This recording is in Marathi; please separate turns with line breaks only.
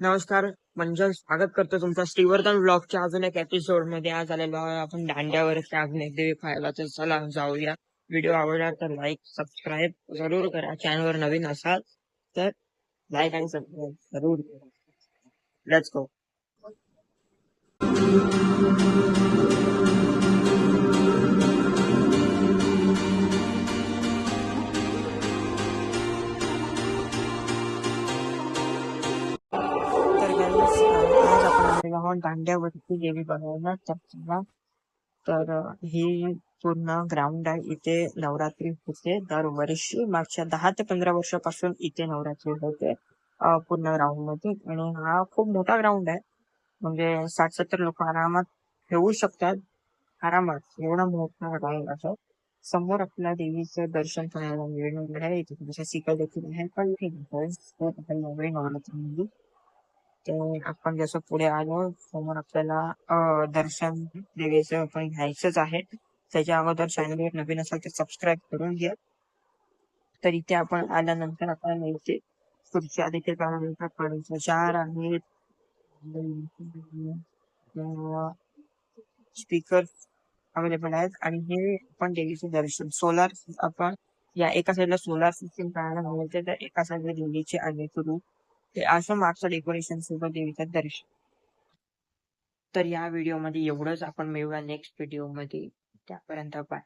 नमस्कार. म्हणजे स्वागत करतो तुमचा श्रीवर्धन ब्लॉगच्या अजून एक एपिसोडमध्ये. आज आलेलो आहे आपण दांड्यावरच्या अग्नेदेवी खायला तर चला जाऊया. व्हिडिओ आवडला तर लाईक सबस्क्राईब जरूर करा. चॅनलवर नवीन असाल तर लाईक आणि सबस्क्राईब जरूर करा. लेट्स गो आज दांड्यावरती देवी बनवणार तर तर ही पूर्ण ग्राउंड आहे. इथे नवरात्री होते दरवर्षी. मागच्या दहा ते पंधरा वर्षापासून इथे नवरात्री होते पूर्ण ग्राउंडमध्ये. आणि हा खूप मोठा ग्राउंड आहे. म्हणजे साठ सत्तर लोक आरामात ठेवू शकतात. आरामात एवढा मोठा ग्राउंड असं समोर आपल्या देवीचं दर्शन करायला मिळणार आहे. इथे तुमच्या सिका देखील आहे. पण ठीक आहे. नवरी नवरात्रीमध्ये तर आपण जसं पुढे आलो समोर आपल्याला दर्शन देवीचं आपण घ्यायचंच आहे. त्याच्या अगोदर चॅनलवर नवीन असाल तर सबस्क्राईब करून घ्या. तर इथे आपण आल्यानंतर आपल्याला इथे खुर्च्या देखील पाहायला मिळतात चार आहेत स्पीकर अवेलेबल आहेत. आणि हे आपण देवीचे दर्शन. सोलार आपण या एका साईडला सोलार सिस्टीम पाहायला मिळते. तर एका साईडला देवीचे आणि सुरू ते असं मागचं डेकोरेशन सुद्धा देवीचं दर्शन. तर या व्हिडिओमध्ये एवढंच आपण मिळूया नेक्स्ट व्हिडिओमध्ये. त्यापर्यंत बाय